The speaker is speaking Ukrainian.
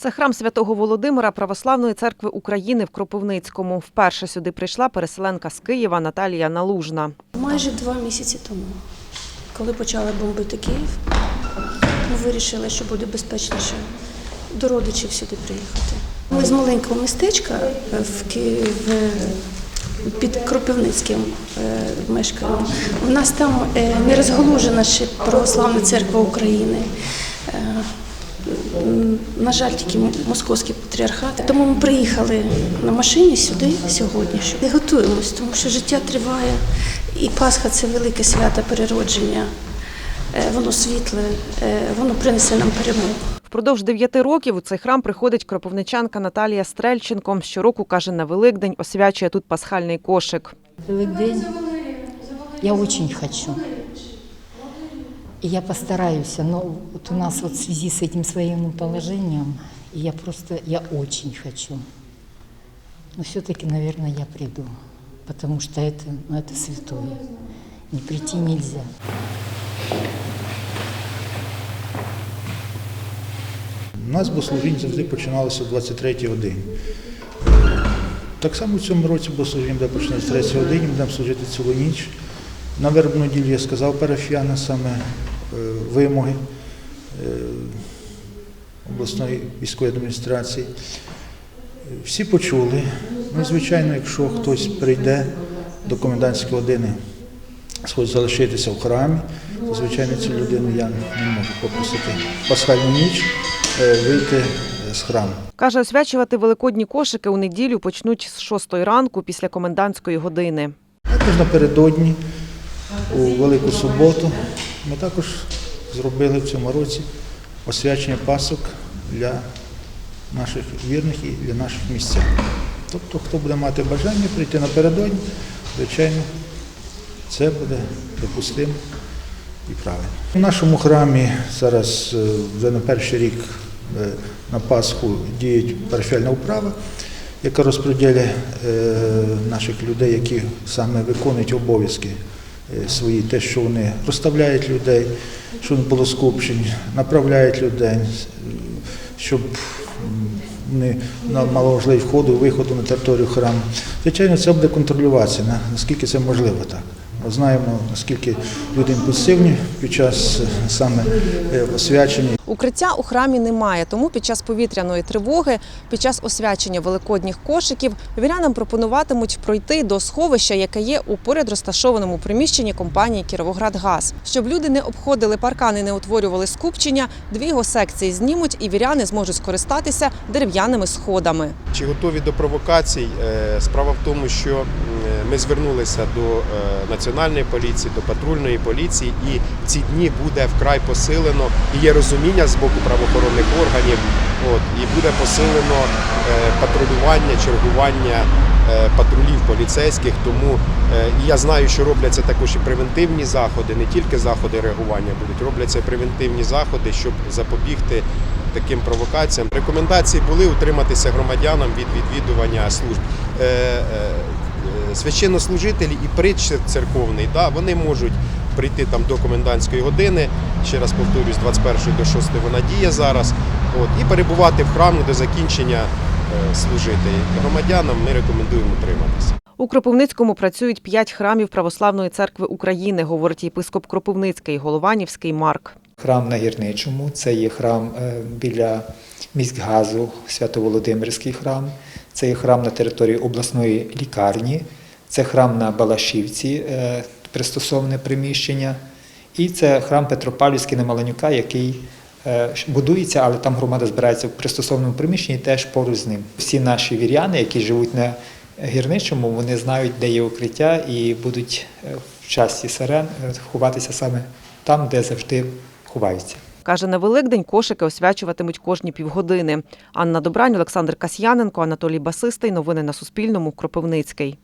Це храм святого Володимира Православної церкви України в Кропивницькому. Вперше сюди прийшла переселенка з Києва Наталія Налужна. Майже два місяці тому, коли почали бомбити Київ, ми вирішили, що буде безпечніше до родичів сюди приїхати. Ми з маленького містечка в Київ під Кропивницьким е, мешкаємо. У нас там е, не розголожена ще православна церква України. На жаль, тільки московський патріархат. Тому ми приїхали на машині сюди сьогодні. щоб- І готуємось, тому що життя триває. І Пасха це велике свято переродження. Е, Воно світле, е, воно принесе нам перемогу. Впродовж дев'яти років у цей храм приходить кропивничанка Наталія Стрельченко. Щороку, каже, на Великдень освячує тут пасхальний кошик. Великдень я очень хочу. И я постараюсь, но вот у нас вот в связи с этим своим положением, и я просто, я очень хочу. Но все-таки, наверное, я приду, потому что это, ну, это святое. Не прийти нельзя. У нас богослужіння завжди починалося о 23 годині. Так само в цьому році богослужіння буде починатися о 3 годині, будемо служити цілу ніч. На вербну неділю я сказав парафіянам саме е, вимоги е, обласної військової адміністрації. Е, Всі почули. Ну, звичайно, якщо хтось прийде до комендантської години, схоче залишитися в храмі, то, звичайно, цю людину я не можу попросити пасхальну ніч е, вийти е, з храму. Каже, освячувати великодні кошики у неділю почнуть з шостої ранку після комендантської години. Також напередодні, у Велику суботу, ми також зробили в цьому році освячення пасок для наших вірних і для наших місцян. Тобто, хто буде мати бажання прийти напередодні, звичайно, це буде допустимо і правильно. У нашому храмі зараз е, вже на перший рік е, на Пасху діють парафіальна управа, яка розподіляє е, наших людей, які саме виконують обов'язки свої, те, що вони розставляють людей, що не було скупчень, направляють людей, е, щоб вони мали можливість входу виходу на територію храму. Звичайно, це буде контролюватися, на- наскільки це можливо так. Знаємо, наскільки люди імпульсивні під час саме е, освячення Укриття у храмі немає, тому під час повітряної тривоги, під час освячення великодніх кошиків, вірянам пропонуватимуть пройти до сховища, яке є у поряд розташованому приміщенні компанії Кіровоградгаз. Щоб люди не обходили паркани, не утворювали скупчення, дві його секції знімуть і віряни зможуть скористатися дерев'яними сходами. Чи готові до провокацій? Е, Справа в тому, що ми звернулися до е, національної поліції, до патрульної поліції, і ці дні буде вкрай посилено і є розуміння з боку правоохоронних органів. От і буде посилено е, патрулювання, чергування е, патрулів поліцейських. Тому і я знаю, що робляться також і превентивні заходи, не тільки заходи реагування будуть, робляться превентивні заходи, щоб запобігти таким провокаціям. Рекомендації були утриматися громадянам від відвідування служб. Священнослужителі і притч церковний, да, вони можуть прийти там до комендантської години, ще раз повторюсь, з 21 до 6 вона діє зараз, от, і перебувати в храмі до закінчення е, служити. Громадянам ми рекомендуємо утриматися. У Кропивницькому працюють п'ять храмів Православної церкви України, говорить єпископ Кропивницький, Голованівський Марк. Храм на Гірничому, це є храм е, біля міськгазу, Свято-Володимирський храм, це є храм на території обласної лікарні, це храм на Балашівці, е, пристосоване приміщення, і це храм Петропавлівський на Маланюка, який е, будується, але там громада збирається в пристосованому приміщенні теж поруч з ним. Всі наші віряни, які живуть на гірничому, вони знають, де є укриття, і будуть е, в часі сирен ховатися саме там, де завжди ховаються. Каже, на Великдень кошики освячуватимуть кожні півгодини. Анна Добрань, Олександр Касьяненко, Анатолій Басистий. Новини на Суспільному. Кропивницький.